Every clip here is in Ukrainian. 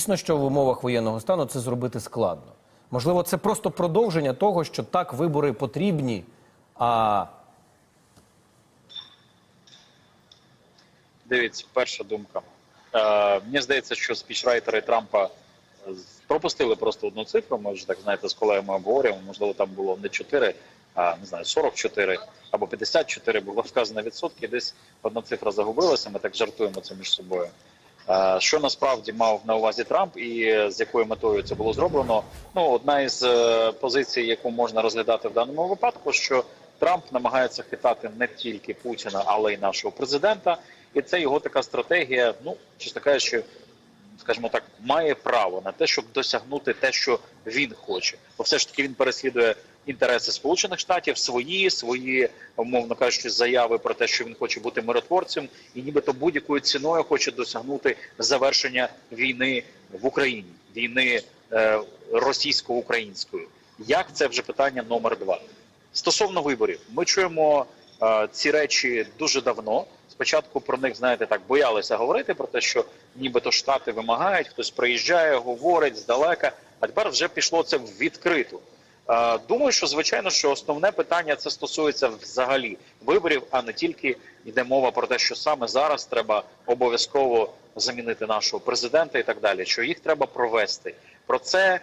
Звісно, що в умовах воєнного стану це зробити складно. Можливо, це просто продовження того, що так вибори потрібні, а Дивіться, перша думка. Е, мені здається, що спічрайтери Трампа пропустили просто одну цифру. Ми вже так знаєте, з колегами обговорюємо. Можливо, там було не 4, а не знаю, 44 або 54, було вказано відсотки. Десь одна цифра загубилася. Ми так жартуємо це між собою. Е, Що насправді мав на увазі Трамп і з якою метою це було зроблено? Ну, одна із е, позицій, яку можна розглядати в даному випадку, що Трамп намагається хитати не тільки Путіна, але й нашого президента. І це його така стратегія. Ну чесно кажучи, скажімо так, має право на те, щоб досягнути те, що він хоче. Бо все ж таки він переслідує інтереси Сполучених Штатів, свої, свої, умовно кажучи, заяви про те, що він хоче бути миротворцем, і нібито будь-якою ціною хоче досягнути завершення війни в Україні, війни е, російсько-української. Як це вже питання номер два? Стосовно виборів, ми чуємо е, ці речі дуже давно. Спочатку про них, знаєте, так боялися говорити про те, що нібито штати вимагають, хтось приїжджає, говорить здалека. А тепер вже пішло це в відкриту. Е, Думаю, що звичайно, що основне питання це стосується взагалі виборів, а не тільки йде мова про те, що саме зараз треба обов'язково замінити нашого президента і так далі. Що їх треба провести. Про це е,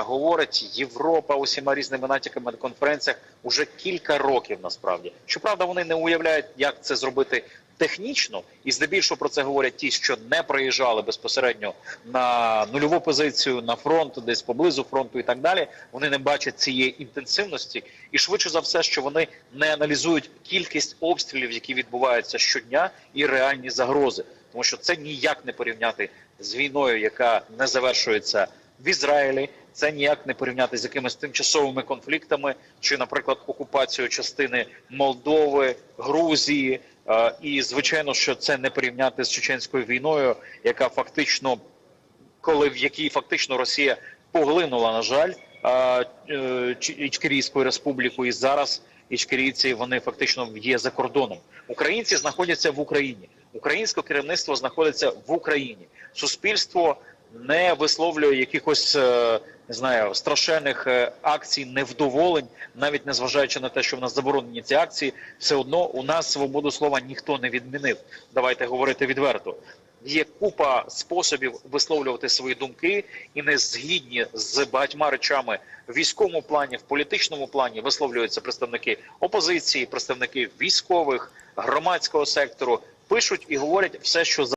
говорить Європа усіма різними натяками на конференціях уже кілька років. Насправді, щоправда, вони не уявляють, як це зробити технічно, і здебільшого про це говорять ті, що не приїжджали безпосередньо на нульову позицію на фронт, десь поблизу фронту і так далі. Вони не бачать цієї інтенсивності, і швидше за все, що вони не аналізують кількість обстрілів, які відбуваються щодня, і реальні загрози, тому що це ніяк не порівняти з війною, яка не завершується в Ізраїлі. Це ніяк не порівняти з якимись тимчасовими конфліктами, чи, наприклад, окупацією частини Молдови, Грузії. Е, І звичайно, що це не порівняти з чеченською війною, яка фактично, коли в якій фактично Росія поглинула, на жаль, е, е, Ічкерійську республіку, і зараз ічкерійці вони фактично є за кордоном. Українці знаходяться в Україні. Українське керівництво знаходиться в Україні. Суспільство не висловлює якихось е, не знаю страшенних е, акцій, невдоволень, навіть не зважаючи на те, що в нас заборонені ці акції, все одно у нас свободу слова ніхто не відмінив. Давайте говорити відверто. Є купа способів висловлювати свої думки і не згідні з багатьма речами в військовому плані, в політичному плані висловлюються представники опозиції, представники військових, громадського сектору, пишуть і говорять все, що за.